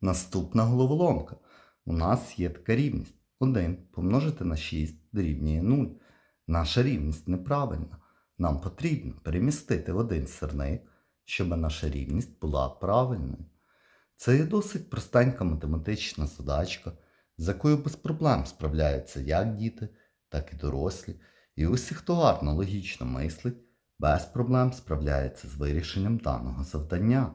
Наступна головоломка. У нас є така рівність. 1 помножити на 6 дорівнює 0. Наша рівність неправильна. Нам потрібно перемістити в один сирник, щоб наша рівність була правильною. Це є досить простенька математична задачка, з якою без проблем справляються як діти, так і дорослі. І усі, хто гарно логічно мислить, без проблем справляється з вирішенням даного завдання.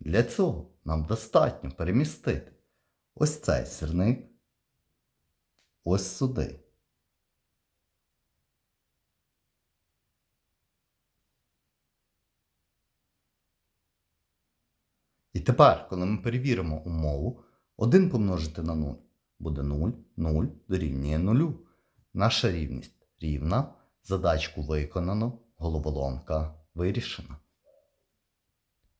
Для цього нам достатньо перемістити ось цей сирник ось сюди. І тепер, коли ми перевіримо умову, 1 помножити на 0 буде 0, 0 дорівнює 0. Наша рівність рівна, задачку виконано, головоломка вирішена.